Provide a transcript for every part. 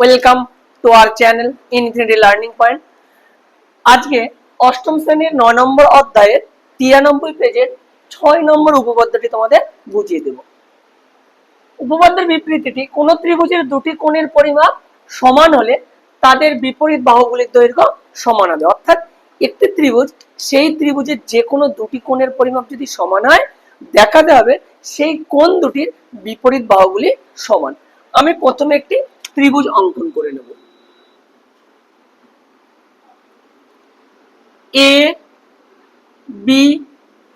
Welcome to our channel infinity learning point আজকে অষ্টম শ্রেণির নয় নম্বর অধ্যায়ের তিরানব্বই পেজের ছয় নম্বর উপপাদ্যটি তোমাদের বুঝিয়ে দেব। উপপাদ্যের বিবৃতিটি কোন ত্রিভুজের দুটি কোণের পরিমাপ সমান হলে তাদের বিপরীত বাহুগুলির দৈর্ঘ্য সমান হবে। অর্থাৎ একটি ত্রিভুজ, সেই ত্রিভুজের যে কোনো দুটি কোণের পরিমাপ যদি সমান হয়, দেখাতে হবে সেই কোণ দুটির বিপরীত বাহুগুলি সমান। আমি প্রথমে একটি ত্রিভুজ অঙ্কন করে নেব। এ বি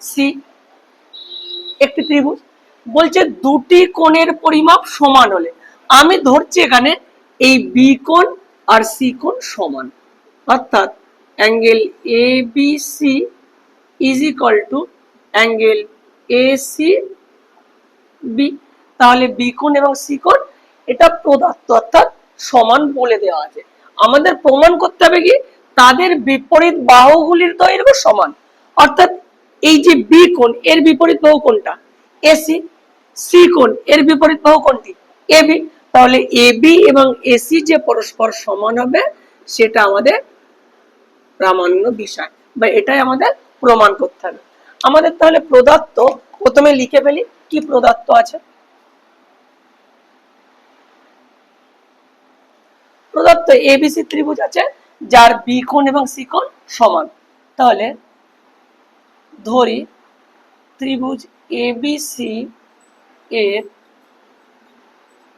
সি একটি ত্রিভুজ। বলছে দুটি কোণের পরিমাপ সমান হলে। আমি ধরছি এখানে এই বি কোণ আর সি কোণ সমান। অর্থাৎ angle A B C is equal to angle A C B তাহলে বি কোণ এবং সি কোণ এটা প্রদত্ত, অর্থাৎ সমান বলে দেওয়া আছে। আমাদের প্রমাণ করতে হবে কি? তাদের বিপরীত বাহুগুলির দৈর্ঘ্য সমান। অর্থাৎ এই যে বি কোণ, এর বিপরীত বাহু কোনটা এসি সি কোণ, এর বিপরীত বাহু কোনটি এবি তাহলে এবি এবং এসি যে পরস্পর সমান হবে, সেটা আমাদের প্রামাণ্য বিষয়। বা এটাই আমাদের প্রমাণ করতে হবে। আমাদের তাহলে প্রদত্ত, প্রথমে লিখে ফেলি, কি প্রদত্ত আছে? প্রদত্ত এবিসি ত্রিভুজ আছে, যার বি কোণ এবং সি কোণ সমান। তাহলে ধরি ত্রিভুজ এবিসি এর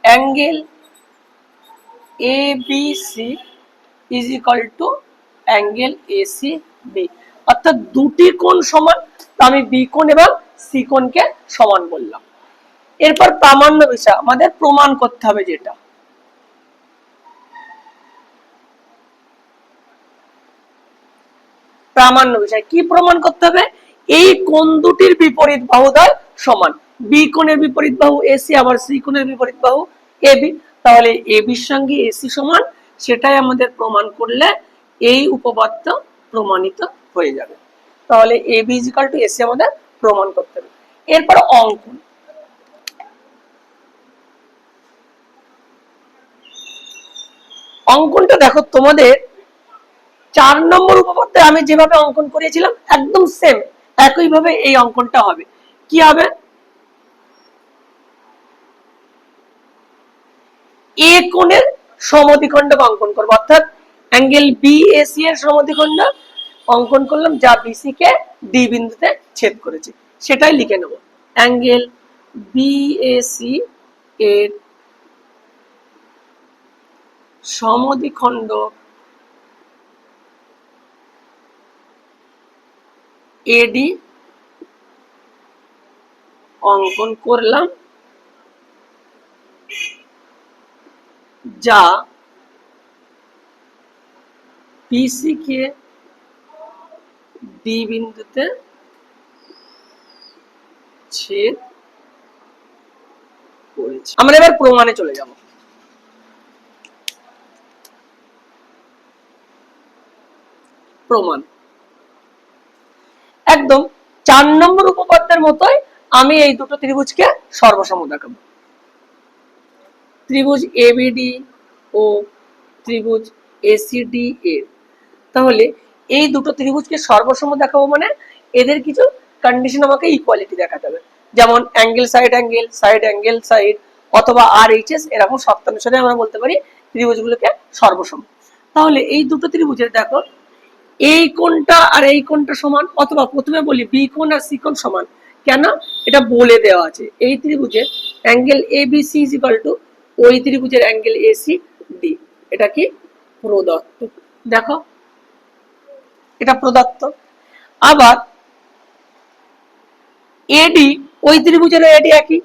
angle ABC is equal to angle AC B অর্থাৎ দুটি কোণ সমান, তো আমি বি কোণ এবং সি কোণকে সমান বললাম। এরপর প্রামাণ্য বিষয়, আমাদের প্রমাণ করতে হবে যেটা। প্রামাণ্য বিষয়। কি প্রমাণ করতে হবে? এই কোণ দুটির বিপরীত বাহুদ্বয় সমান। বি কোণের বিপরীত বাহু এসি আবার সি কোণের বিপরীত বাহু এবি তাহলে এবির সঙ্গে এসি সমান, সেটাই আমাদের প্রমাণ করলে এই উপপাদ্য প্রমাণিত হয়ে যাবে। তাহলে এবি ইজিক্যাল টু এসি আমাদের প্রমাণ করতে হবে। এরপর অঙ্কন। অঙ্কনটা দেখো, তোমাদের চার নম্বর উপপাদ্যে আমি যেভাবে অঙ্কন করেছিলাম একদম সেম একইভাবে এই অঙ্কনটা হবে। কি হবে? এ কোণের সমদ্বিখণ্ড অঙ্কন করব। অর্থাৎ অ্যাঙ্গেল বি এসি এর সমদ্বিখণ্ড অঙ্কন করলাম, যা বিসি কে ডি বিন্দুতে ছেদ করেছে। সেটাই লিখে নেব। অ্যাঙ্গেল বিএসি এর সমদ্বিখণ্ড এডি অঙ্কন করলাম। যা পিসি কে ডি বিন্দুতে ছেদ করেছে। আমরা এবার প্রমাণে চলে যাব। প্রমাণ। একদম চার নম্বর উপপাদ্যের মতোই আমি এই দুটো ত্রিভুজকে সর্বসম দেখাবো। ত্রিভুজ এবিডি ও ত্রিভুজ এসিডি তাহলে এই দুটো ত্রিভুজকে সর্বসম দেখাবো মানে এদের কিছু কন্ডিশন আমাকে ইকুয়ালিটি দেখাতে হবে। যেমন angle side angle side angle side অথবা আর এইচ এস এরকম সপ্তানুসারে আমরা বলতে পারি ত্রিভুজগুলোকে সর্বসম। তাহলে এই দুটো ত্রিভুজের দেখো এই কোণটা আর এই কোণটা সমান, অথবা প্রথমে বলি বি কোণ আর সি কোণ সমান। কেন? এটা বলে দেওয়া আছে। এই ত্রিভুজের angle A B C is equal to ওই ত্রিভুজের অ্যাঙ্গেল এ সি ডি। এটা কি? প্রদত্ত। দেখো। এটা প্রদত্ত। আবার এডি ওই ত্রিভুজের এডি একই।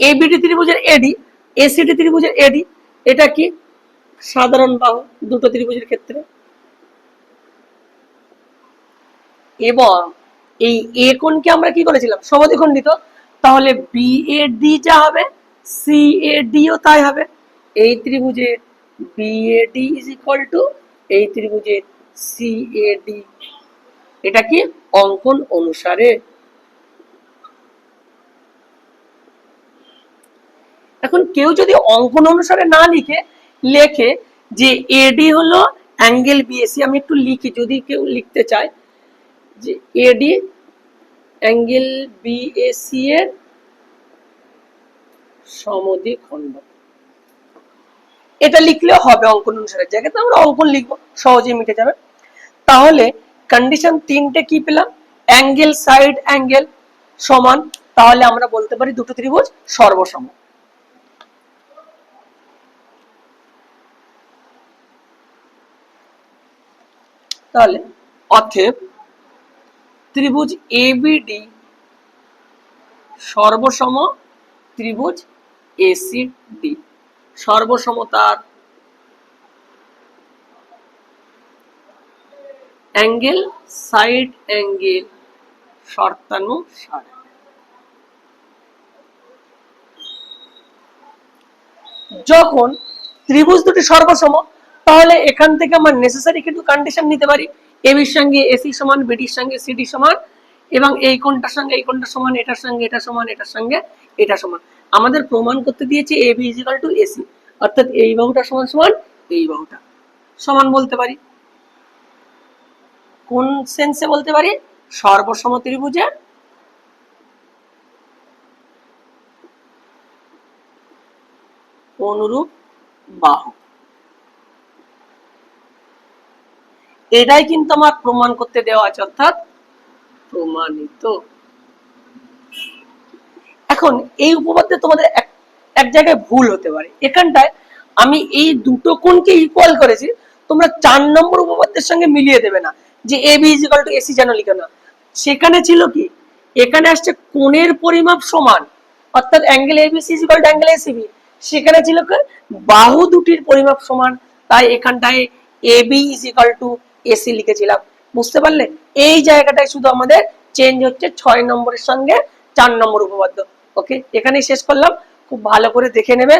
এবিডি ত্রিভুজের এডি এসিডি ত্রিভুজের এডি এটা কি? সাধারণ বাহু দুটো ত্রিভুজের ক্ষেত্রে। এবং এই এ কোণকে আমরা কি করেছিলাম? সমদ্বিখণ্ডিত তাহলে বি এ ডি যা হবে সি এ ডিও তাই হবে। এই ত্রিভুজের B A D is equal to এই ত্রিভুজের সি এ ডি এটা কি? অঙ্কন অনুসারে। এখন কেউ যদি অঙ্কন অনুসারে না লিখে লেখে যে এডি হলো অ্যাঙ্গেল বিএসি আমি একটু লিখি, যদি কেউ লিখতে চায়। যে এডি অ্যাঙ্গেল বিএসি এর সমদ্বিখণ্ড এটা লিখলেও হবে অঙ্কন অনুসারে। জায়গাতে আমরা অঙ্কন লিখব সহজে মিটে যাবে। তাহলে কন্ডিশন তিনটে কি পেলাম? অ্যাঙ্গেল সাইড অ্যাঙ্গেল সমান, তাহলে আমরা বলতে পারি দুটো ত্রিভুজ সর্বসম। তাহলে অতএব ত্রিভুজ এবিডি সর্বসম ত্রিভুজ এসিডি সর্বসমতার অ্যাঙ্গেল সাইড অ্যাঙ্গেল শর্তানুসারে যখন ত্রিভুজ দুটি সর্বসম তাহলে এখান থেকে আমার নেসেসারি কিন্তু কন্ডিশন নিতে পারি। এবির সঙ্গে এসি সমান বিডির সঙ্গে সিডি সমান এবং এই কোনটার সঙ্গে, এই কোনটা সমান, এটার সঙ্গে এটা সমান, এটার সঙ্গে এটা সমান। আমাদের প্রমাণ করতে দিয়েছে A B is equal to AC অর্থাৎ এই বাহুটা সমান সমান এই বাহুটা। সমান বলতে পারি। কোন সেন্সে বলতে পারি? সর্বসম ত্রিভুজের অনুরূপ বাহু। এটাই কিন্তু আমার প্রমাণ করতে দেওয়া আছে, অর্থাৎ প্রমাণিত। এখন এই উপপাদ্যে তোমাদের এক জায়গায় ভুল হতে পারে। এখানটায় আমি এই দুটো কোণকে ইকুয়াল করেছি, তোমরা চার নম্বর উপপাদ্যের সঙ্গে মিলিয়ে দেবে না, যে A B is equal to AC যেন লিখে না সেখানে ছিল কি? এখানে আসছে কোণের পরিমাপ সমান, অর্থাৎ angle A B ABC is equal to angle ACB সেখানে ছিল কি? বাহু দুটির পরিমাপ সমান, তাই এখানটায় A B is equal to AC লিখেছিলাম। বুঝতে পারলে? এই জায়গাটায় শুধু আমাদের চেঞ্জ হচ্ছে, ছয় নম্বরের সঙ্গে চার নম্বর উপপাদ্য। ওকে এখানেই শেষ করলাম। খুব ভালো করে দেখে নেবে